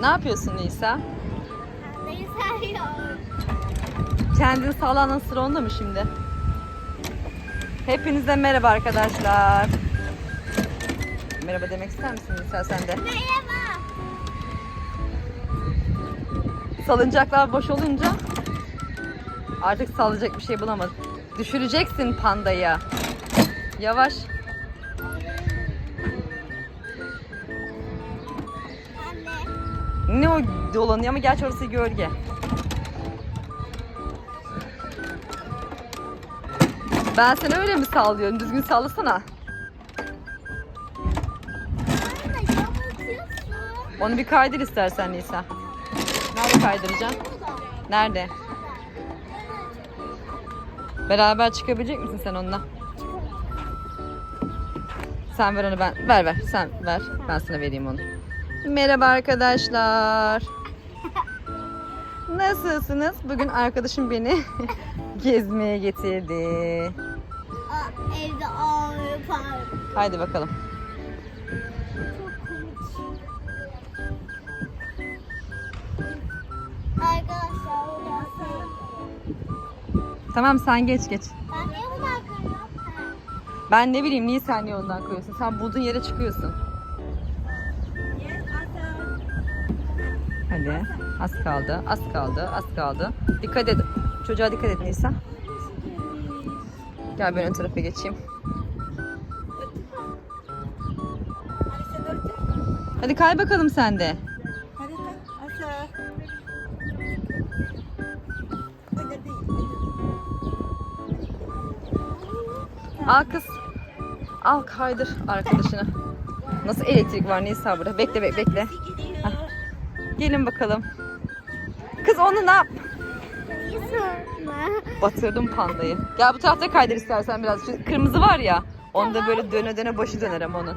Ne yapıyorsun Nisa? Neyi seviyorum? Kendini sağlanan sıra onda mı şimdi? Hepinize merhaba arkadaşlar. Merhaba demek ister misin Nisa sen de? Merhaba. Salıncaklar boş olunca artık sallayacak bir şey bulamadım. Düşüreceksin pandayı. Yavaş. Ne o dolanıyor ama gerçi orası gölge. Ben seni öyle mi sallıyorum? Düzgün sallasana. Onu bir kaydır istersen Nisa. Nerede kaydıracaksın? Nerede? Beraber çıkabilecek misin sen onunla? Sen ver onu ben. Ver ver. Sen ver. Ben sana vereyim onu. Merhaba arkadaşlar. Nasılsınız? Bugün arkadaşım beni gezmeye getirdi. Aa, evde ağlıyor. Haydi bakalım. Çok komik. Arkadaşlar oradan sevdim. Tamam sen geç geç. Ben niye bundan koyuyorum? Ha. Ben ne bileyim niye sen niye ondan koyuyorsun? Sen bulduğun yere çıkıyorsun. Hadi. Az kaldı, az kaldı, az kaldı. Dikkat et. Çocuğa dikkat et Nisa. Gel ben ön tarafa geçeyim. Hadi kay bakalım sen de. Al kız. Al kaydır arkadaşını. Nasıl elektrik var Nisa burada? Bekle bekle bekle. Gidiyor. Gelin bakalım. Kız onu ne yap? Batırdım pandayı. Gel bu tarafta kaydır istersen biraz. Şu kırmızı var ya. Onda böyle döne döne başı döner ama onun.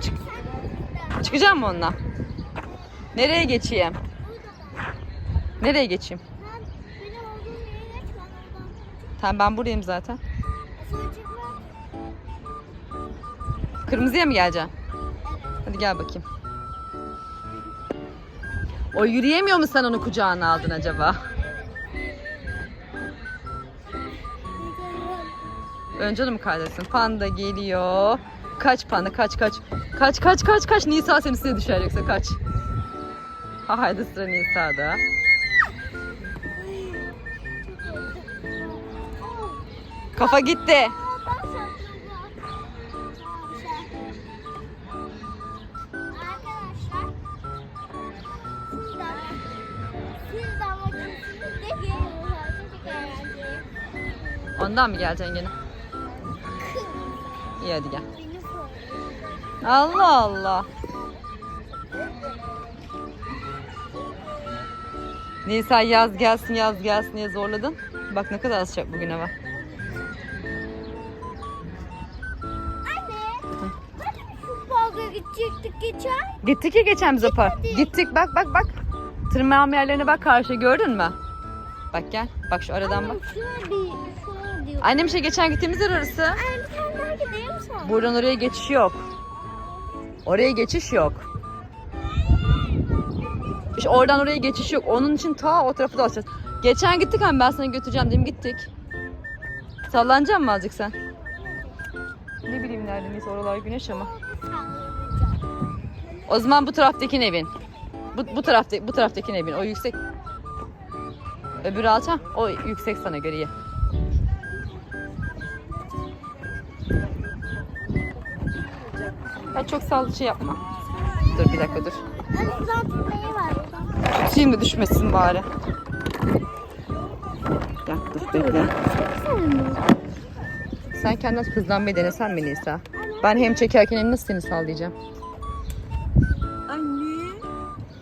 Çık. Çıkacak mı onunla? Nereye geçeyim? Nereye geçeyim? Tamam ben buradayım zaten. Kırmızıya mı geleceksin? Hadi gel bakayım. O yürüyemiyor mu sen onu kucağına aldın acaba? Önce onu mu kaydırsın? Panda geliyor. Kaç panda kaç kaç. Kaç kaç kaç kaç. Nisa senin üstüne düşer yoksa kaç. Ha, haydi sıra Nisa'da. Kafa gitti. Ondan mı geleceksin gene? İyi hadi gel. Allah Allah. Nisa yaz gelsin yaz gelsin diye zorladın. Bak ne kadar sıcak bugün hava. Gidecektik geçen? Gittik ya geçen biz park. Gittik bak bak bak. Tırmanma yerlerine bak karşıya gördün mü? Bak gel. Bak şu aradan bak. Annem şuna bir, şuna diyor. Annem işte geçen gittiğimiz yer orası. Anne bir tane daha sana. Buradan oraya geçiş yok. Oraya geçiş yok. İşte oradan oraya geçiş yok. Onun için ta o tarafı dolaşacağız. Geçen gittik ama ben sana götüreceğim dedim gittik. Sallanacak mı azıcık sen? Ne bileyim nerede neyse oralar güneş ama. O zaman bu taraftaki evin. Bu, bu tarafta bu taraftaki evin. O yüksek. Öbürü alçak. O yüksek sana göre iyi. Ya çok sağlıklı şey yapma. Dur bir dakika dur. Da düşmesin bari. Gel dur bekle. Sen kendin hızlanmayı denesen mi Nisa? Ben hem çekerken hem nasıl seni sallayacağım? Anne.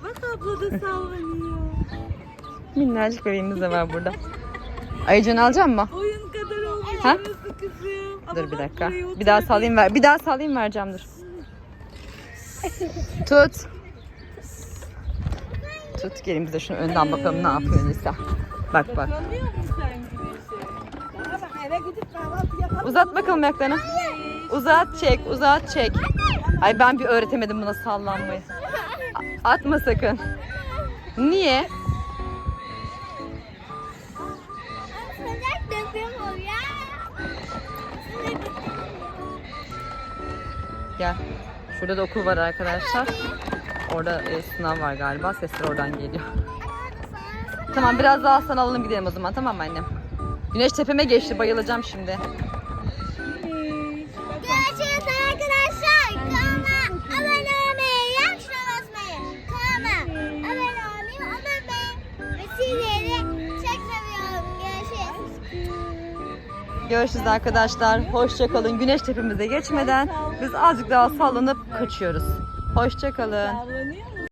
Bak abla da sallanıyor. Minnacık bebeğimiz de var burada. Ayıcını alacak mı? Oyun kadar olmuş Ha? kızım. Dur bir dakika. Bir daha sallayayım ver. Bir daha sallayayım vereceğim dur. Tut. Tut gelin biz de şunu önden bakalım ne yapıyor Nisa. Bak bak. Yapalım. Uzat bakalım ayaklarını. Uzat çek uzat çek. Ay ben bir öğretemedim buna sallanmayı. Atma sakın. Niye? Gel. Şurada da okul var arkadaşlar. Orada e, sınav var galiba. Sesler oradan geliyor. Tamam biraz daha sana alalım gidelim o zaman tamam mı annem? Güneş tepeme geçti bayılacağım şimdi. Görüşürüz arkadaşlar. Hoşça kalın. Güneş tepemize geçmeden biz azıcık daha sallanıp kaçıyoruz. Hoşça kalın. Sallanıyor.